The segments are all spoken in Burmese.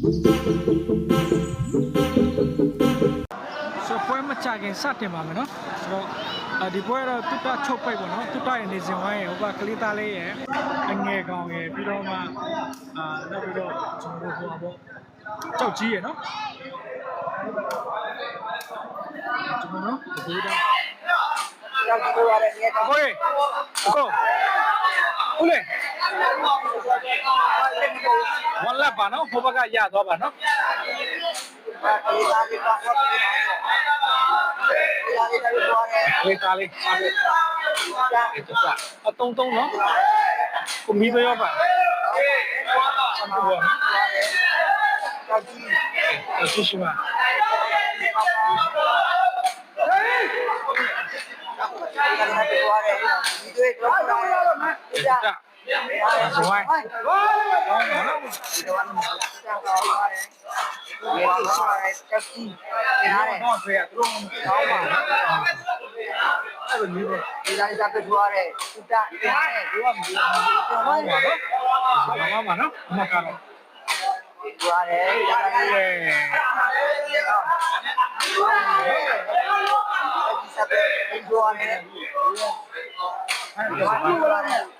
ဆိုတော့ပွဲမချခင်စတင်ပါမယ်နော်ဆိုတော့အဲဒီပွဲတော့တုတ္တချုပ်ပိတ်ပေါ့နော်တုတ္တရဲ့နေစဉ်ဝိုင်းရဲ့ဟိုကကလေးသားလေးရဲ့အငယ်ကောင်ရဲ့ပြီးတော့မှအာနောက်ပြီးတော့ကျွန်တော်တို့ဟိုပါပေါ့ကြောက်ကြီးရဲ့နော်ကျွန်တော်နော်ဒီတော့ကြောက်ကြည့်လို့ရတယ်ဒီကအကိုရေအကိုဦးလေး ဝန်လက်ပါနော်ဟိုဘက်ကရသွားပါနော်ဒီသားလေးပါတော့ဒီသားလေးတက်လို့ရတယ်လေးသားလေးစားလို့အဲ့ဒါအတုံးတုံးနော်ကိုမီးသွေးရောပါဆမ်ပူပါကြောက်ကြည့်အရှိရှိပါဒီကနေ့တော့ရတယ် ဒီတွေ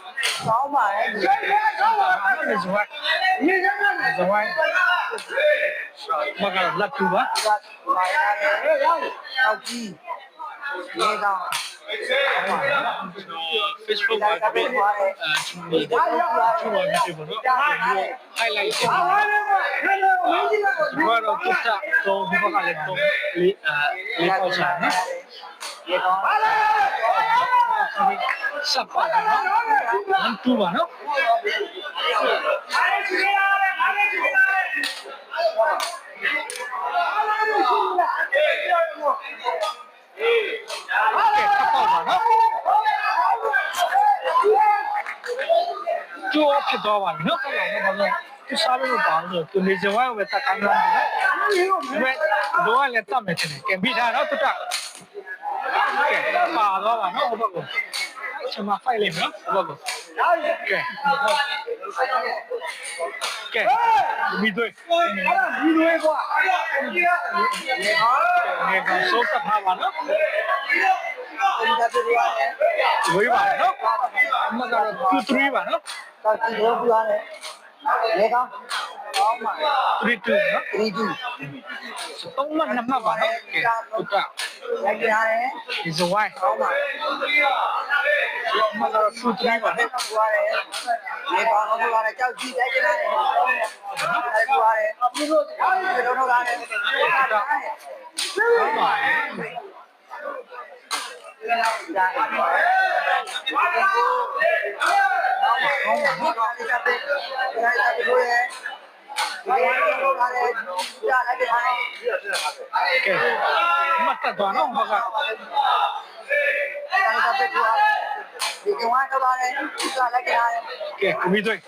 ကနေ့ရတယ်တက်တယ်ပါတော့နော်ကဲဒီကကူရတယ်ဒီဇဝိုင်းဟုတ်တက်ပါပါနော်လက်ပြပါနော်ဒါတော့တော့မမရဘူးဒီသားလေးတော့ရတယ်ကဲနေတော့ဒီစားပေးရတယ်ဒီဝိုင်းကူရတယ်ဒီစားတင်ရတယ်ကောင်းပါတယ်ဒီနေဇဝိုင်းဇဝိုင်းမကတော့လက်ပြပါကလာ ရတယ်အောက်ကြီးရေကောင်း Facebook ဒီမှာစားပေးရတယ်အဲဒီဒါရောချူပါမရှိဘူးနော် highlight ဖြစ်နေတယ်ဘာတော့တက်တာတော့ဒီဘက်ကလည်းတော့လေးအဲလေးပေါ့ချာနော်ရေကောင်းစပ်ပါနော်1 2ပါနော်ကဲထပ်ပေါ့ပါနော်ကျိုးဖြစ်သွားပါပြီနော်ဟုတ်ပါဘူးဘာလို့သူစားလို့ပါလို့သူနေကြဝိုင်းပဲတက်ကိုင်းလာတယ်နော်ဒီမဲ့တော့လည်းတတ်မယ်ထင်တယ်ကဲပြီးသားနော်တူတာ ကဲပါတော့ပါနော်ဟုတ်ပါဘူးကျွန်မဖိုက်လိုက်နော်ဟုတ်ပါဘူးကဲကဲမိသွေးမိသွေးကွာငယ်ကောင်စိုးတက်ထားပါနော်ဒီစားပေးရတယ်ဝေးပါနော်အမကတော့2 3ပါနော်ကောက်ကြည့်လို့ပြရတယ်ရေကောင်းကောင်းပါ3 2နော်3 2သုံးမှနှစ်မှတ်ပါနော်ကဲတူတာလိုက်ရတယ်ဒီဇဝိုင်းကောင်းပါအမကတော့2 3ပါနော်ကောင်းပါတယ်ရေကောင်းတော့ပါတယ်ကြော က်ကြည့်လိုက်ရတယ်လိုက်ပါတယ်ဒီလိုတော့တော့ရတယ်ဟုတ်ပါကောင်းပါကော င်းပါဒီကတည်းကလိုက်တာဒီလိုရဲ့ဒီကတော့တော့ရတယ်ကြာလိုက်တယ်ကဲမတ်တက်သ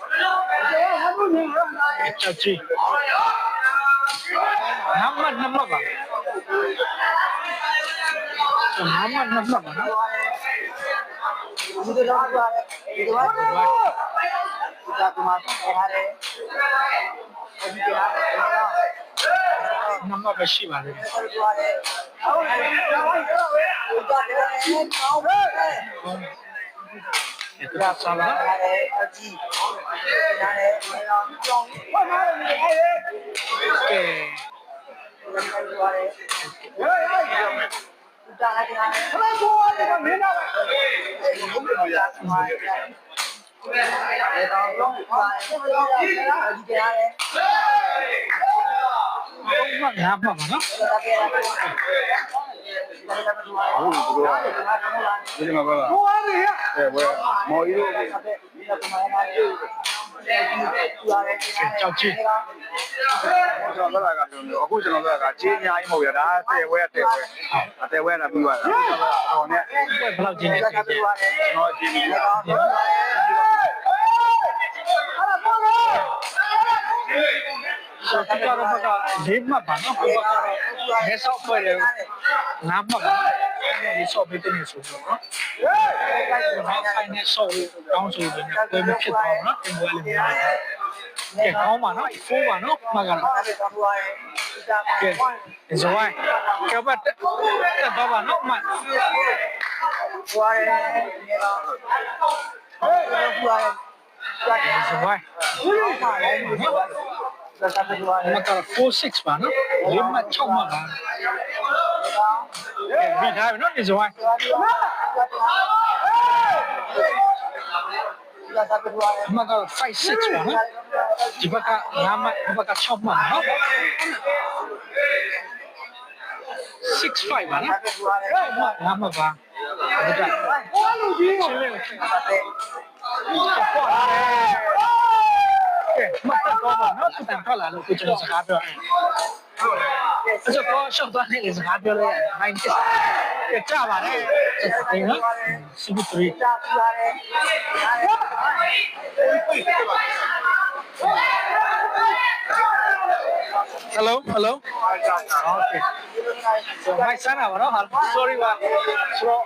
ွား နော်ဘာကအဲ့ဒါပဲပြောရတယ်ဒီကဝါတော့ပါတယ်ကြာလိုက်တယ်ကဲကွန်ပျူတာချက်ချီနမတ်နမတ်ပါနမတ်နမတ်ပါနော်ဒီလိုတော့ပြောရတယ်ဒီကဝါတော့ဒီကကမှထားတယ်ဒီကလာတယ်နမတ်ပဲရှိပါလေဆက်ပြောရတယ်ဟုတ်တယ်ဒီကတော့ကောင်းတယ်ဒီကစားလာရတယ်အကြည့်ရတယ်ကြောင်းဘာမှမလုပ်ရဘူးကဲဆက်ပြောရတယ်ဟေးဟေးတာလိုက်တယ်ခဏဘောရတယ်မင်းတော့အဲ့ဒီဘုရားကမှာရတယ်အဲတော့လုံးပါတယ်ဒီကရ တယ်ဘာငါမှပါနော်ဒါကရတယ်ဒါကရတယ်ဟုတ်ကဲ့ဟုတ်ကဲ့ဒီမှာပါလားဘောရတယ်အဲဘယ်မော်ကြီးတို့ဆက်တဲ့ဒီကမှာရတယ်ကြောက်ကြီးကျွန်တော်တို့ကပြောလို့အခုကျွန်တော်တို့ကကြီးအများကြီးမဟုတ်ရဒါတဲဝဲတဲဝဲအတဲဝဲတာပြီးသွားတာအခုကျွန်တော်ကတော့နဲ့ဘယ်ဘလောက်ကြီးနေသေးလဲကျွန်တော်ကြီးနေတယ်ဆိုတော့ ကတော့ဘက်ကလေးမှတ်ပါနော်ဘက်ကတော့မဲဆောက်ဖွဲ့တယ်ငါးမှတ်ပါဒီဆော့ပေးတဲ့ဆိုတော့နော်ဘာဆိုင်နဲ့ဆော့လို့တောင်းဆိုတယ်ဘယ်မှာဖြစ်သွားမှာနော်တင်ပွဲလေးများတယ်ကဲကောင်းပါနော်ဖိုးပါနော်မှတ်ကတော့ကဲဇဝိုင်းကပတ်တက်တော့ပါနော်မှတ်ဘွားရဲနေတော့ဘွားရဲကြာဇဝိုင်းဘူးပါလေဒါသာဘွားရဲ မှတ်ကတော့46ပါနော်လေးမှတ်6မှတ်ပါကဲပြီးထားပြီနော်ဒီဇဝိုင်းဒါသာဘွားရဲမှတ်ကတော့56ပါနော်ဒီဘက်က9မှတ်ဒီဘက်က6မှတ်နော်65ပါနော်ဘွားရဲငါမှပါဘုရားဘွားလူကြီးချင်းလေး ကိုချင်း ပါတဲ့ ပွားလာတယ်ကဲမတ်တော့ပါနော်သူတန်ထွက်လာလို့ကိုကျွန်တော်စကားပြောတယ်အဲ့ဆိုတော့ရှောက်သွားနေလေစကားပြောလိုက်ရတယ်နိုင်စ်ကဲကြပါတယ်ဒီနော်စီဘီ3 ကြာဘွားရဲ ဟယ်လိုဟယ်လိုโอเคဆိုမိုက်ဆန်းတာပါနော်ဟာ sorry ပါဆိုတော့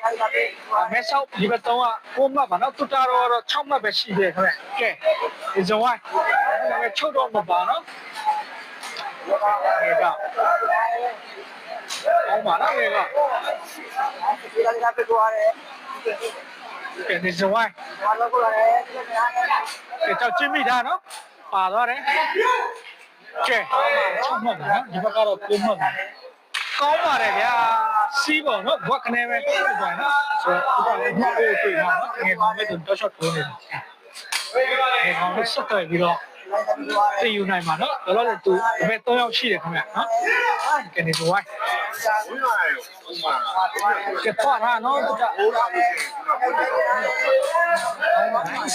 မဲဆောက်ဒီဘက်တော့ကိုမှတ်ပါနော်တူတာတော့6မှတ်ပဲရှိတယ်ခင်ဗျကဲ ဒီဇဝိုင်းချုပ်တော့မပါနော်ဒီကအောင်ပါနော်ဒီကဒီကနေ့ဘွားရဲကဲဒီဇဝိုင်းဘွားလို့ကိုရဲဒီကနေ့ကဲကြောက်ချင်းမိထားနော်ပါသွားတယ်ကဲ6မှတ်ပါနော်ဒီဘက်ကတော့9မှတ်ပါကောင်းပါတယ်ဗျာစီးပေါ့နော်ဘွက်ကနေပဲပြန်နော်ဆိုတော့ဒီကလည်းဒီလိုတွေ့မှာနော်ငယ်ကောင်ပဲတော့ရှော့ထိုးနေတာငယ်ကောင်လည်းဆက်တွေ့ပြီးတော့ ဘွားရဲသိယူနိုင်မှာနော်လောလောဆယ်သူအမေ3ယောက်ရှိတယ်ခင်ဗျနော်ကနေဒီဝိုင်းဝင်လာရောဥမာကဲတော့ဟာနော်တူတာ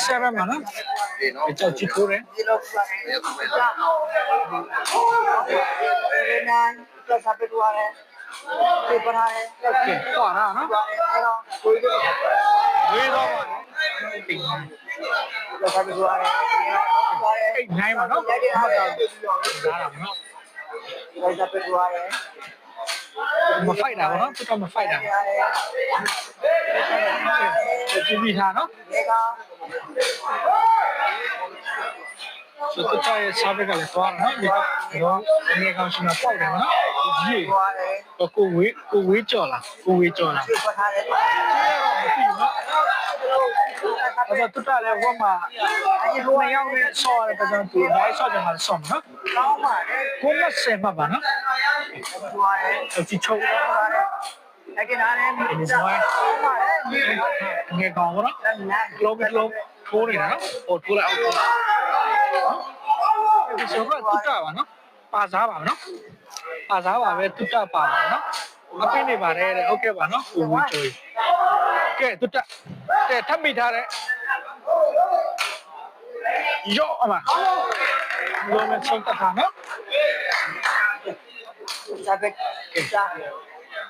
ဆရာမနော်ဒီနော်အကြောက်ချစ်ထိုးတယ်ဒီလိုဘွားရဲကြာဒီနေ့တော့ဆက်ဘွားရဲဒီပနာရဲကဲတော့ဟာနော်ဘွားရဲတော့ကိုယ်ကဝေးတော့ပါတိတ်တော့ဆက်ဘွားရဲဘွားရဲအိတ်နိုင်ပါနော်ရတဲ့အားတော့ဒါတော့ နော်တော့ဆက်ဘွားရဲမဖိုက်တာဘောနော်တူတော့မဖိုက်တာရတယ်ကြည့်ပြီးထားနော်ဒီကောင်ဆိုတော့တဲ့ service ကလည်းသွားနော်ဒီတော့အနေကောင်ရှင်မှာပေါက်တယ်နော် ကြီးဘွားရဲကိုဝေးကိုဝေးကြော်လာကိုဝေးကြော်လာဒီပနာရဲမသိဘူးနော်အဲ့တော့တူတာလည်းဝတ်မှာဒီလိုမျိုးနဲ့ဆော်ရတဲ့ကြောင့်သူနိုင်ဆော်ကြမှာဆော်နော်ကောင်းပါလေကိုမဆယ်မှာပါနော်ဘွားရဲဒီချုပ်ဘွားရဲအဲ့ကနားနဲ့ဒီစားပါလေဒီငယ်ကောင်နော်နားကလောကလောထိုးနေတာနော်ဟိုထိုးလိုက်အောင်ထိုးဒီဆိုတော့တူတာပါနော်ပါစားပါနော်ပါစားပါပဲတူတာပါပါနော်အပိနေပါတယ်တဲ့ဟုတ်ကဲ့ပါနော်ကိုဝေးချိုး ကဲတူတာတဲ့ထပ်မိထားတဲ့ယော့အမလောမချုံတခါနော်စားပဲစား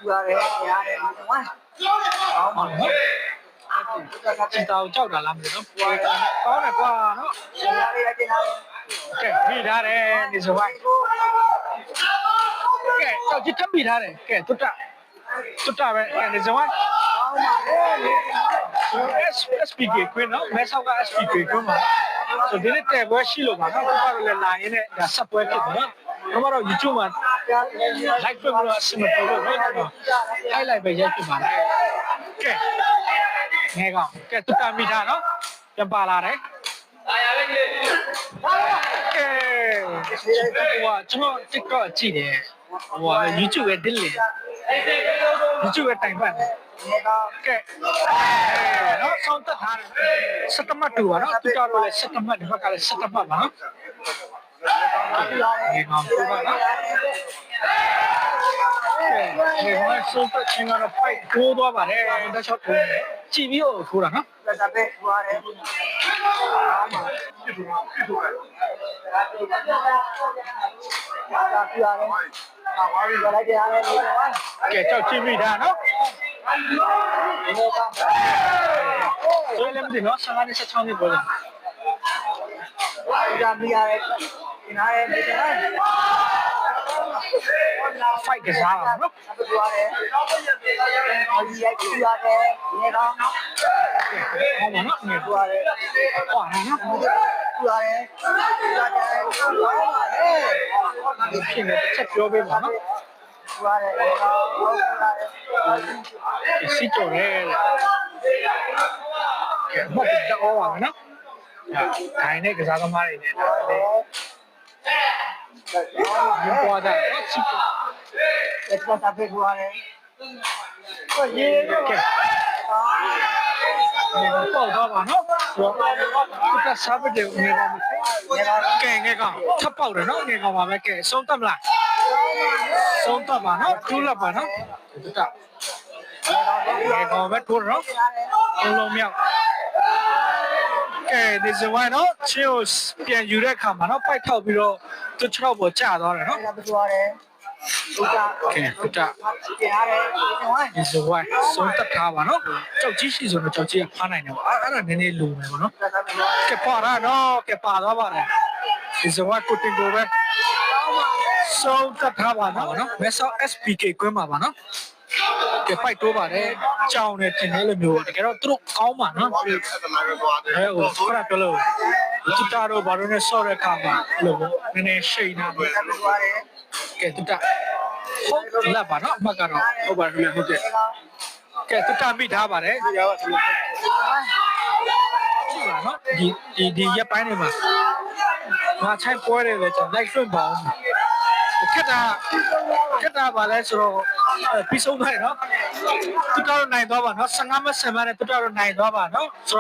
ဘွားရဲရတယ်ဝမ်းကောင်းပါဟုတ်နော်စားစီတောင်ကြောက်တာလားမသိဘူးနော်ကောင်းတယ်ကွာနော်စားရတဲ့နားကဲမိထားတယ်ဒီဆိုပါကဲကြောက်ချစ်ထပ်မိထားတယ်ကဲတူတာတူတာပဲကဲဒီဆိုပါကော င်းပါလေဆို SPK ကွင်းနော်မဲဆောက်က SPK ကွင်းမှာဆိုဒီနေ့တဲ့ပွဲရှိလို့ပါနော်ဘာလို့လဲလာရင်းနဲ့ဒါဆက်ပွဲဖြစ်တယ်နော်ဘာလို့ YouTube မှာ like ပြလို့အဆင်မပြေလို့နော် highlight ပဲရိုက်ပြပါလားကဲငယ်ကောင်ကဲတူတာမိထားနော်ပြန်ပါလာတယ်ကဲဟိုကကျွန်တော် TikTok ကြည့်တယ်ဟိုက YouTube ရဲ့ delete YouTube ရဲ့တိုင်ပတ်တယ်ဒီကောင်ကဲနော်ဆောင်းတက်ထားတယ်စက်တမတ်တူပါနော်တူတာတော့လည်းစက်တမတ်ဒီဘက်ကလည်းစက်တမတ်ပါနော်ဒီကောင်တူပါနော်ဒီကောင်ဆောင်းတက်ချင်းကတော့ fight ထိုးသွားပါတယ်ဒါချော့ထိုးကြည့်ပြီးတော့ထိုးတာနော်စားပဲဘွားရဲကောင်းပါပြစ်ထုတ်ပြစ်ထုတ်လိုက်ဒါပြရတယ်အာပါပြီပြလိုက်ကြရတယ်ဒီတော့ကဲကြောက်ကြည့်မိတာနော်ဒီတော့ကဆိုလည်းမသိနော်15နဲ့16နှစ်ပေါ်တယ် ဒါပြရတယ်ဒီနားရဲ့ဒီနား fight ကစားတာနော်အပူရတယ်အော်ဒီရိုက်ပြရတ ယ်ဒီတော့ဟောမှာနော်ငယ်ပြရတယ်ဟောနော်ပြရတယ်ပြရတယ်ဟောပါလေဒီဖြစ်နေတစ်ချက်ပြောပေးပါနော်ပြရတယ်ဟုတ်ရတယ်စီကြော်ရဲကဲမဟုတ်တော့ပါနော်ခိုင်းတဲ့ကစားသမားတွေနဲ့ဒါလည်းညပွားတာနော်စီကြော်အဲ့ဒါသာဖေးကွာတယ်ကိုရေကဲပေါ့တော့ပါနော် ဆိုတော့သူကစားပတဲ့ငယ်ကောင်ကဲငယ်ကောင်ထပ်ပေါက်တယ်နော်ငယ်ကောင်ပါပဲကဲဆုံးတက်မလားဆုံးတက်ပါနော်ကျူးလက်ပါနော်သူကငယ်ကောင်ပဲထိုးတော့အလုံးမြောက်ကဲဒီဇဝိုင်းနော်ချင်းကိုပြန်ယူတဲ့အခါမှာနော်ပိုက်ထောက်ပြီးတော့သူ6တော့ပေါ်ကျသွားတယ်နော် အဲ့ဒါပြရတယ်ဟုတ်ကဲ့ကဲသူကပြရတယ်ဒီတော့ဒီဇဝိုင်းဆုံးတက်ထားပါနော်ကြောက်ကြီးရှိဆိုတော့ကြောက်ကြီးကဖားနိုင်တယ်ပေါ့အဲ့အဲ့ဒါနည်းနည်းလိုမယ်ပေါ့နော်ဒါသာပြရတယ်ကပါရနော်ကပါသွားပါတယ်ဒီဇဝါကိုတင်ကိုပဲစုံတက်ထားပါနော်နော်မဲဆောက် SPK ကွင်းပါပါနော်ကဲပိုက်တိုးပါတယ်ကြောင်နေတင်နေလို့မျိုးတကယ်တော့သူတို့ကောင်းပါနော်ဘာဖြစ်အဲ့ဒါလည်းသွားတယ်အဲဟိုခရပြောလို့တူတာတော့ဘာလို့လဲဆော့တဲ့ခါမှာလို့နည်းနည်းရှိနေတယ်ဒါပြရတယ် ကဲတူတာဟုတ်လက်ပါနော်အမှတ်ကတော့ဟုတ်ပါပြီဟုတ်ကဲ့ကဲတူတာမိထားပါတယ်ဒီရောဆိုလို့ကြည့်ပါနော်ဒီဒီဒီရက်ပိုင်းတွေမှာငါချိုင်းပွဲတယ်လေကျွန်တော်လိုက်လွှင့်ပါအောင်ခက်တာခက်တာပါလဲဆိုတော့ပြီးဆုံးသွားတယ်နော်တူတာတော့နိုင်သွားပါနော်15မတ်ဆယ်မနဲ့တူတာတော့နိုင်သွားပါနော်ဆို